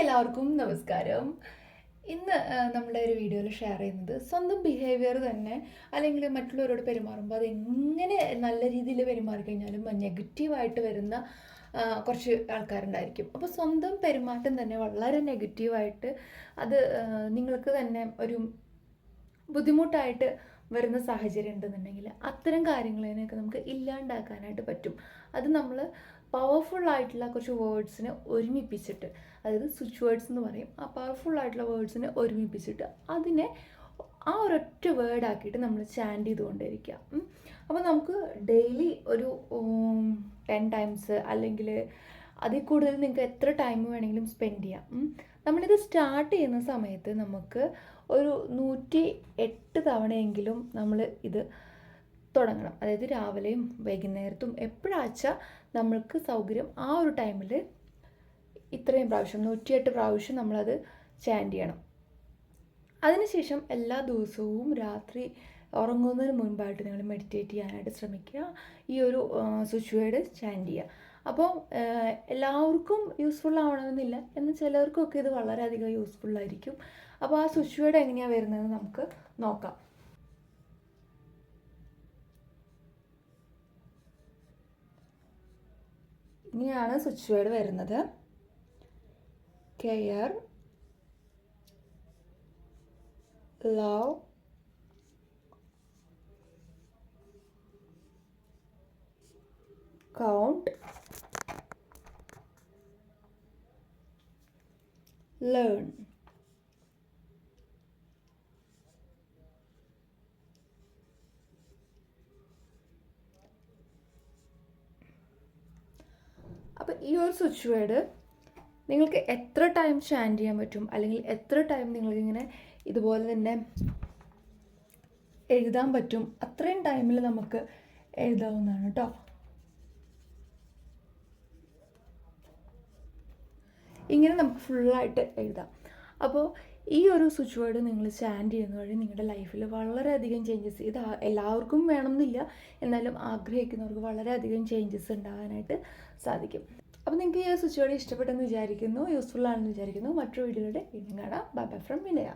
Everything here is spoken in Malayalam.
എല്ലാവർക്കും നമസ്കാരം. ഇന്ന് നമ്മുടെ ഒരു വീഡിയോയിൽ ഷെയർ ചെയ്യുന്നത് സ്വന്തം ബിഹേവിയർ തന്നെ അല്ലെങ്കിൽ മറ്റുള്ളവരോട് പെരുമാറുമ്പോൾ അതെങ്ങനെ നല്ല രീതിയിൽ പെരുമാറി കഴിഞ്ഞാലും നെഗറ്റീവായിട്ട് വരുന്ന കുറച്ച് ആൾക്കാരുണ്ടായിരിക്കും. അപ്പോൾ സ്വന്തം പെരുമാറ്റം തന്നെ വളരെ നെഗറ്റീവായിട്ട് അത് നിങ്ങൾക്ക് തന്നെ ഒരു ബുദ്ധിമുട്ടായിട്ട് വരുന്ന സാഹചര്യം ഉണ്ടെന്നുണ്ടെങ്കിൽ അത്തരം കാര്യങ്ങളതിനൊക്കെ നമുക്ക് ഇല്ലാണ്ടാക്കാനായിട്ട് പറ്റും. അത് നമ്മൾ പവർഫുൾ ആയിട്ടുള്ള കുറച്ച് വേർഡ്സിനെ ഒരുമിപ്പിച്ചിട്ട് അതായത് സ്വിച്ച് വേർഡ്സ് എന്ന് പറയും. ആ പവർഫുൾ ആയിട്ടുള്ള വേർഡ്സിനെ ഒരുമിപ്പിച്ചിട്ട് അതിനെ ആ ഒരൊറ്റ വേർഡാക്കിയിട്ട് നമ്മൾ ചാൻഡ് ചെയ്തുകൊണ്ടിരിക്കുക. അപ്പോൾ നമുക്ക് ഡെയിലി ഒരു ടെൻ ടൈംസ് അല്ലെങ്കിൽ അതിൽ കൂടുതൽ നിങ്ങൾക്ക് എത്ര ടൈം വേണമെങ്കിലും സ്പെൻഡ് ചെയ്യാം. നമ്മളിത് സ്റ്റാർട്ട് ചെയ്യുന്ന സമയത്ത് നമുക്ക് ഒരു നൂറ്റി എട്ട് തവണയെങ്കിലും നമ്മൾ ഇത് തുടങ്ങണം. അതായത് രാവിലെയും വൈകുന്നേരത്തും എപ്പോഴാച്ചാൽ നമ്മൾക്ക് സൗകര്യം ആ ഒരു ടൈമിൽ ഇത്രയും പ്രാവശ്യം നൂറ്റിയെട്ട് പ്രാവശ്യം നമ്മളത് ചാൻഡ് ചെയ്യണം. അതിനുശേഷം എല്ലാ ദിവസവും രാത്രി ഉറങ്ങുന്നതിന് മുൻപായിട്ട് നിങ്ങൾ മെഡിറ്റേറ്റ് ചെയ്യാനായിട്ട് ശ്രമിക്കുക. ഈ ഒരു സ്വിച്ച് വേർഡ് ചാൻഡ് ചെയ്യുക. അപ്പോൾ എല്ലാവർക്കും യൂസ്ഫുൾ ആവണമെന്നില്ല. എന്നാൽ ചിലർക്കൊക്കെ ഇത് വളരെയധികം യൂസ്ഫുൾ ആയിരിക്കും. അപ്പോൾ ആ സ്വിച്ച് വേർഡ് എങ്ങനെയാണ് വരുന്നതെന്ന് നമുക്ക് നോക്കാം. ഇങ്ങനെയാണ് സ്വിച്ച് വേർഡ് വരുന്നത്. കെയർ ലവ് കൗണ്ട് learn അപ്പോൾ ഈ ഒരു സ്വിച്ച് വേർഡ് നിങ്ങൾക്ക് എത്ര ടൈം സ്റ്റാൻഡ് ചെയ്യാൻ പറ്റും? അല്ലെങ്കിൽ എത്ര ടൈം നിങ്ങൾക്കിങ്ങനെ ഇതുപോലെ തന്നെ എഴുതാൻ പറ്റും? അത്രയും ടൈമിൽ നമുക്ക് എഴുതാവുന്നതാണ് കേട്ടോ. ഇങ്ങനെ നമുക്ക് ഫുള്ളായിട്ട് എഴുതാം. അപ്പോൾ ഈ ഒരു സ്വിച്ച് വേർഡ് നിങ്ങൾ സ്റ്റാൻഡ് ചെയ്യുന്ന വഴി നിങ്ങളുടെ ലൈഫിൽ വളരെയധികം ചേഞ്ചസ് ഇത് എല്ലാവർക്കും വേണമെന്നില്ല. എന്നാലും ആഗ്രഹിക്കുന്നവർക്ക് വളരെയധികം ചേഞ്ചസ് ഉണ്ടാകാനായിട്ട് സാധിക്കും. അപ്പോൾ നിങ്ങൾക്ക് ഈ സ്വിച്ച് വേർഡ് ഇഷ്ടപ്പെട്ടെന്ന് വിചാരിക്കുന്നു യൂസ്ഫുൾ ആണെന്ന് വിചാരിക്കുന്നു. മറ്റൊരു വീഡിയോയുടെ വീണ്ടും കാണാം. Bye bye from Vinaya.